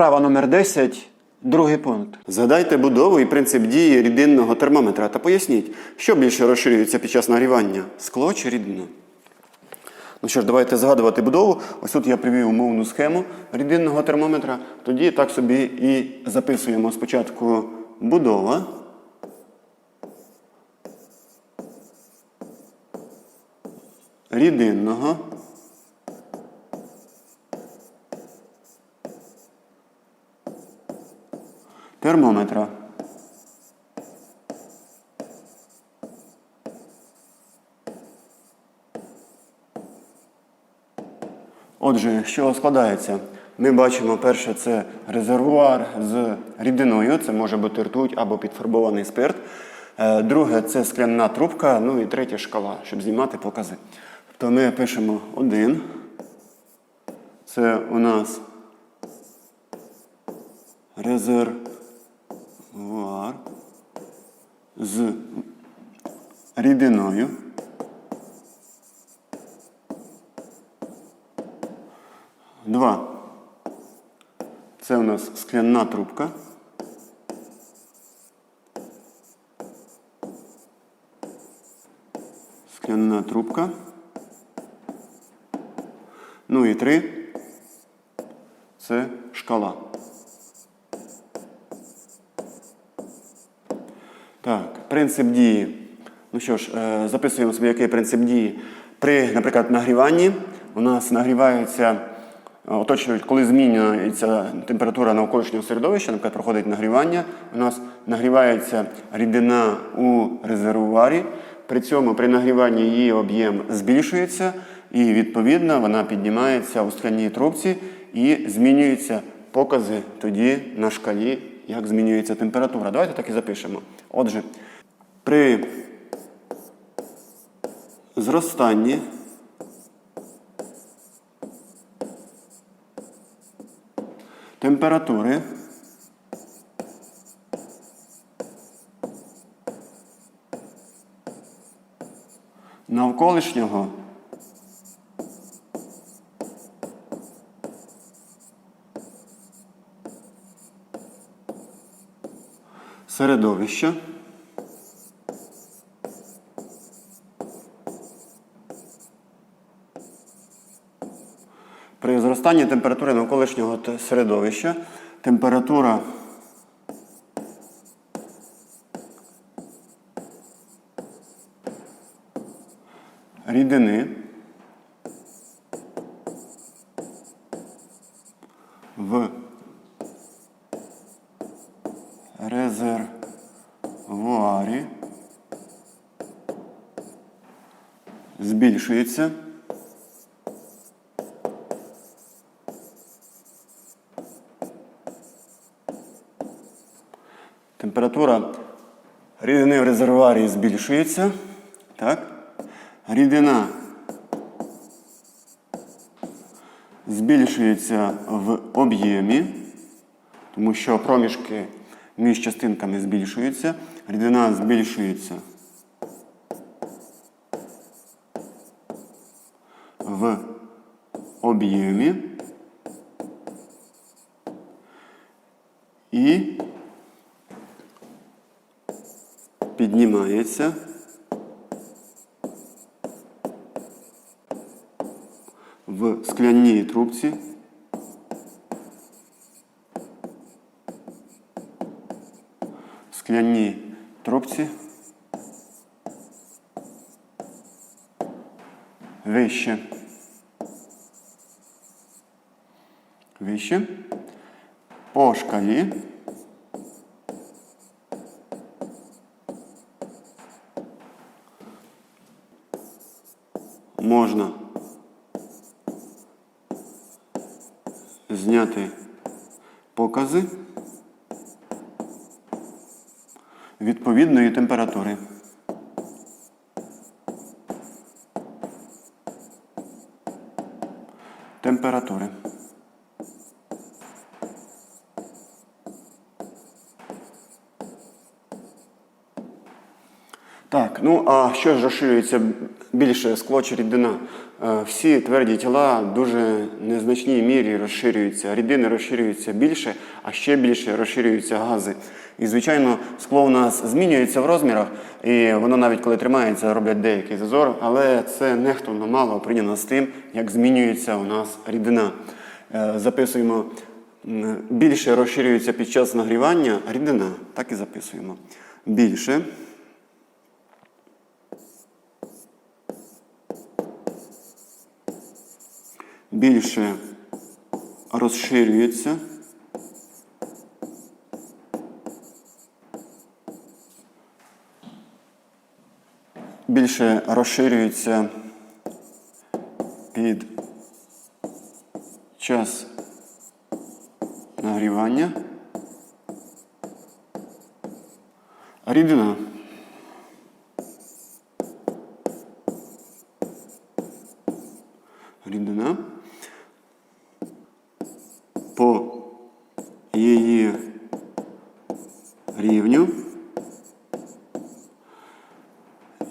Вправа номер 10, другий пункт. Згадайте будову і принцип дії рідинного термометра та поясніть, що більше розширюється під час нагрівання скло чи рідина. Ну що ж, давайте згадувати будову. Ось тут я привів умовну схему рідинного термометра. Тоді так собі і записуємо спочатку будова. Рідинного термометра. Отже, що складається? Ми бачимо, перше, це резервуар з рідиною, це може бути ртуть або підфарбований спирт. Е, Друге це скляна трубка, ну і третє шкала, щоб знімати покази. Тобто ми пишемо один. Це у нас резервуар з рідиною. Два. Це у нас скляна трубка. Скляна трубка. Ну і три. Це шкала. Так, принцип дії. Ну що ж, е, записуємо собі, який принцип дії. При, наприклад, нагріванні у нас нагріваються, е, оточують, коли змінюється температура навколишнього середовища, наприклад, проходить нагрівання, у нас нагрівається рідина у резервуарі. При цьому при нагріванні її об'єм збільшується, і відповідно вона піднімається у скляній трубці і змінюються покази тоді на шкалі, як змінюється температура. Давайте так і запишемо. Отже, при зростанні температури навколишнього середовища При зростанні температури навколишнього середовища температура рідини в резервуарі збільшується. Температура рідини в резервуарі збільшується. Так? Рідина збільшується в об'ємі, тому що проміжки між частинками збільшуються. Рідина збільшується в об'ємі. І піднімається в скляній трубці. Скляній трубці вище. Вище. По шкалі. можна зняти покази відповідної температури. Температури. Ну а що ж розширюється більше скло чи рідина е, всі тверді тіла дуже незначній мірі розширюються. Рідини розширюються більше, а ще більше розширюються гази. І, звичайно, скло у нас змінюється в розмірах, і воно навіть коли тримається, роблять деякий зазор, але це нехтовно мало порівняно з тим, як змінюється у нас рідина. Е, Записуємо більше розширюється під час нагрівання рідина. Так і записуємо. Більше. Більше розширюється. Більше розширюється під час нагрівання. Рідина. Рідина. По її рівню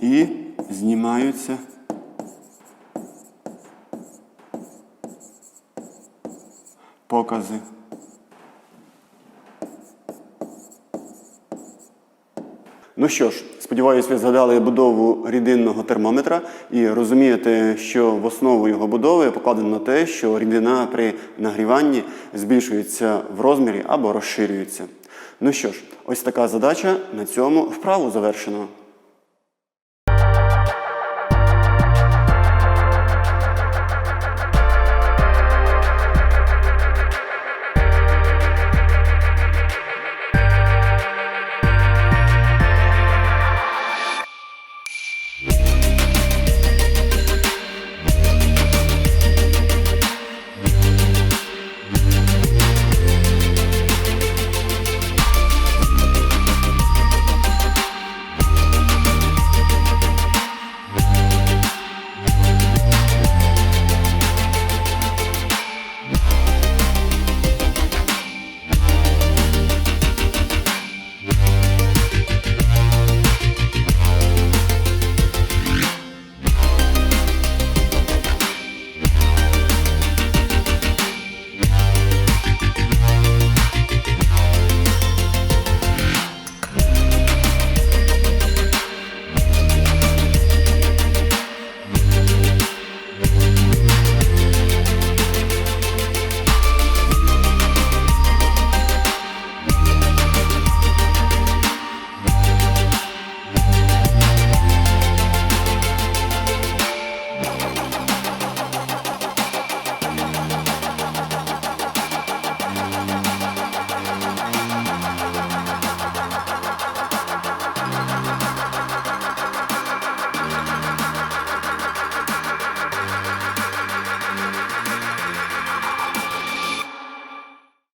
і знімаються покази. Ну що ж, сподіваюся, ви згадали будову рідинного термометра і розумієте, що в основу його будови покладено те, що рідина при нагріванні збільшується в розмірі або розширюється. Ну що ж, ось така задача на цьому вправу завершено.